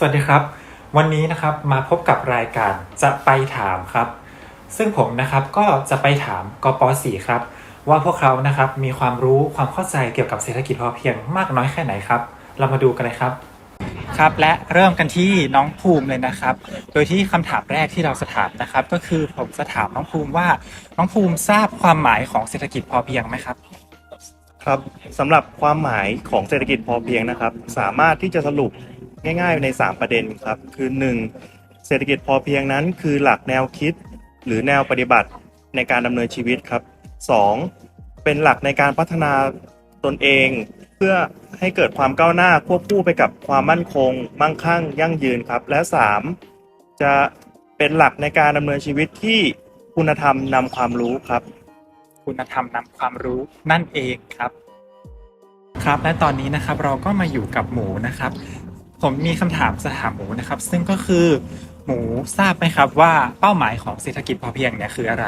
สวัสดีครับ วันนี้นะครับมาพบกับรายการจะไปถามครับ ซึ่งผมนะครับก็จะไปถามกป .4 ครับ ว่าพวกเขานะครับมีความรู้ความเข้าใจเกี่ยวกับเศรษฐกิจพอเพียงมากน้อยแค่ไหนครับ เรามาดูกันเลยครับครับ และเริ่มกันที่น้องภูมิเลยนะครับ โดยที่คำถามแรกที่เราจะถามนะครับ ก็คือผมจะถามน้องภูมิว่าน้องภูมิทราบความหมายของเศรษฐกิจพอเพียงไหมครับครับสำหรับความหมายของเศรษฐกิจพอเพียงนะครับ สามารถที่จะสรุป ง่ายๆใน 3 ประเด็นครับ คือ 1. เศรษฐกิจพอเพียงนั้น คือหลักแนวคิด หรือแนวปฏิบัติในการดำเนินชีวิตครับ 2. เป็นหลักในการพัฒนาตนเองเพื่อให้เกิดความก้าวหน้าควบคู่ไปกับความมั่นคง มั่งคั่ง ยั่งยืนครับ และ 3. จะเป็นหลักในการดำเนินชีวิตที่คุณธรรมนำความรู้ครับ คุณธรรมนำความรู้นั่นเองครับ ครับ และตอนนี้นะครับเราก็มาอยู่กับหมูนะครับ ผมมีคำถามจะถามหมูนะครับ ซึ่งก็คือหมูทราบไหมครับว่าเป้าหมายของเศรษฐกิจพอเพียงเนี่ยคืออะไร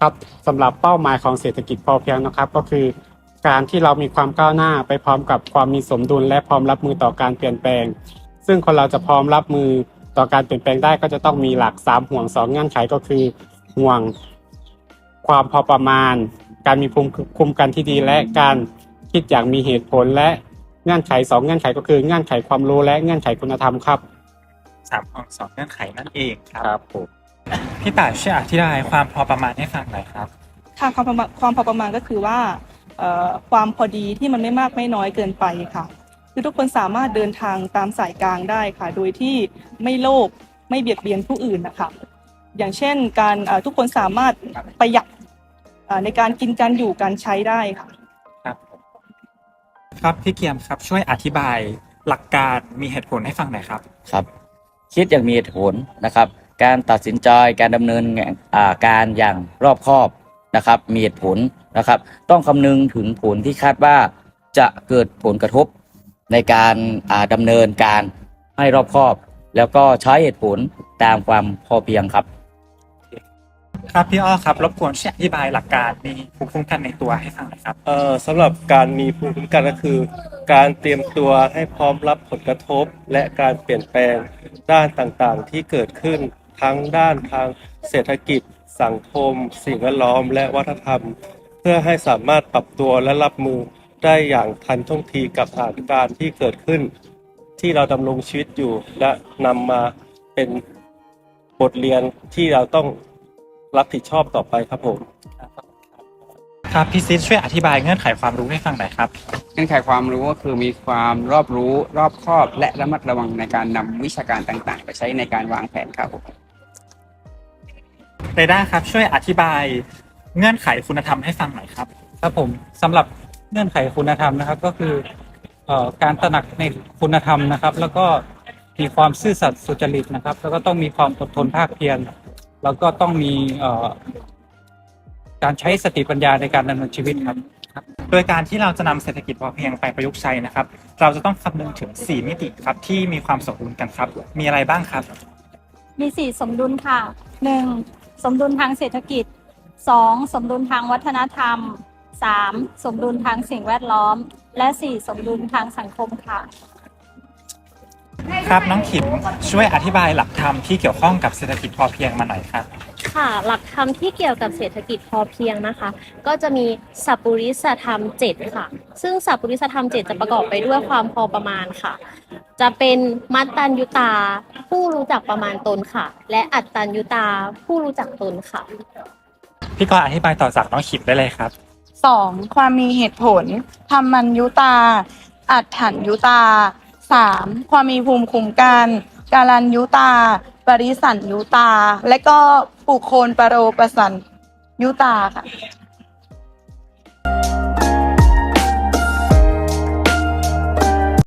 ครับสำหรับเป้าหมายของเศรษฐกิจพอเพียงนะครับ ก็คือ การที่เรามีความก้าวหน้าไปพร้อมกับความมีสมดุลและพร้อมรับมือต่อการเปลี่ยนแปลง ซึ่งคนเราจะพร้อมรับมือต่อการเปลี่ยนแปลงได้ก็จะต้องมีหลักสามห่วงสองเงื่อนไขก็คือ ห่วงความพอประมาณ การมีภูมิคุ้มกันที่ดีและการคิดอย่างมีเหตุผลและ เงื่อนไขสองเงื่อนไขก็คือเงื่อนไขความรู้และเงื่อนไขคุณธรรมครับสามของสองเงื่อนไขนั่นเองครับครับผมพี่ป่าช่วยอธิบายความพอประมาณให้ฟังหน่อยครับค่ะความประมาณความพอประมาณก็คือว่าเอ่อความพอดีที่มันไม่มากไม่น้อยเกินไปค่ะคือทุกคนสามารถเดินทางตามสายกลางได้ค่ะ โดยที่ไม่โลภไม่เบียดเบียนผู้อื่นนะคะอย่างเช่นการเอ่อทุกคนสามารถประหยัดเอ่อในการกินการอยู่การใช้ได้ค่ะครับ ครับพี่เกียมครับช่วยอธิบายหลักการมีเหตุผลให้ฟังหน่อยครับครับ คิดอย่างมีเหตุผลนะครับ การตัดสินใจการดำเนินงานการอย่างรอบคอบนะครับ มีเหตุผลนะครับ ต้องคำนึงถึงผลที่คาดว่าจะเกิดผลกระทบในการอ่าดำเนินการให้รอบคอบ แล้วก็ใช้เหตุผลตามความพอเพียงครับ ครับพี่อ้อครับรบกวนช่วยอธิบายหลักการมีภูมิคุ้มกันในตัวให้ฟังหน่อยครับ เอ่อสำหรับการมีภูมิคุ้มกันก็คือ การเตรียมตัวให้พร้อมรับผลกระทบ และการเปลี่ยนแปลงด้านต่างๆ ที่เกิดขึ้นทั้งด้านทางเศรษฐกิจ สังคม สิ่งแวดล้อม และวัฒนธรรม เพื่อให้สามารถปรับตัวและรับมือได้อย่างทันท่วงทีกับสถานการณ์ที่เกิดขึ้น ที่เราดำรงชีวิตอยู่ และนำมาเป็นบทเรียนที่เราต้อง รับผิดชอบต่อไปครับผม ครับพี่ซิดช่วยอธิบายเงื่อนไขความรู้ให้ฟังหน่อยครับ เงื่อนไขความรู้ก็คือมีความรอบรู้รอบคอบและระมัดระวังในการนำวิชาการต่างๆ ไปใช้ในการวางแผนครับผมเรด้าครับช่วยอธิบายเงื่อนไขคุณธรรมให้ฟังหน่อยครับ ครับผมสำหรับเงื่อนไขคุณธรรมนะครับ ก็คือเอ่อการตระหนักในคุณธรรมนะครับ แล้วก็มีความซื่อสัตย์สุจริตนะครับ แล้วก็ต้องมีความอดทนภาคเพียร แล้วก็ต้องมีการใช้สติปัญญาในการดำเนินชีวิตครับ โดยการที่เราจะนำเศรษฐกิจพอเพียงไปประยุกต์ใช้นะครับ เราจะต้องคำนึงถึง 4 มิติครับที่มีความสมดุลกันครับ มีอะไรบ้างครับ มีสี่สมดุลค่ะหนึ่งสมดุลทางเศรษฐกิจสองสมดุลทางวัฒนธรรมสามสมดุลทางสิ่งแวดล้อม และสี่สมดุลทางสังคมค่ะ ครับน้องขิมช่วยอธิบายหลักธรรมที่เกี่ยวข้องกับเศรษฐกิจพอเพียงมาหน่อยครับ ค่ะหลักธรรมที่เกี่ยวกับเศรษฐกิจพอเพียงนะคะ ก็จะมีสัพปริสธรรม7ค่ะ ซึ่งสัพปริสธรรม7จะประกอบไปด้วยความพอประมาณค่ะ จะเป็นมัตตัญยุตาผู้รู้จักประมาณตนค่ะ และอัตตัญยุตาผู้รู้จักตนค่ะ พี่กรณ์อธิบายต่อจากน้องขิมได้เลยครับสองความมีเหตุผลธรรมัญยุตา อัฏฐัญยุตา สามความมีภูมิคุ้มกัน การันยุตา ปริสันยุตา และก็ปุโคนปรโรปสันยุตาค่ะ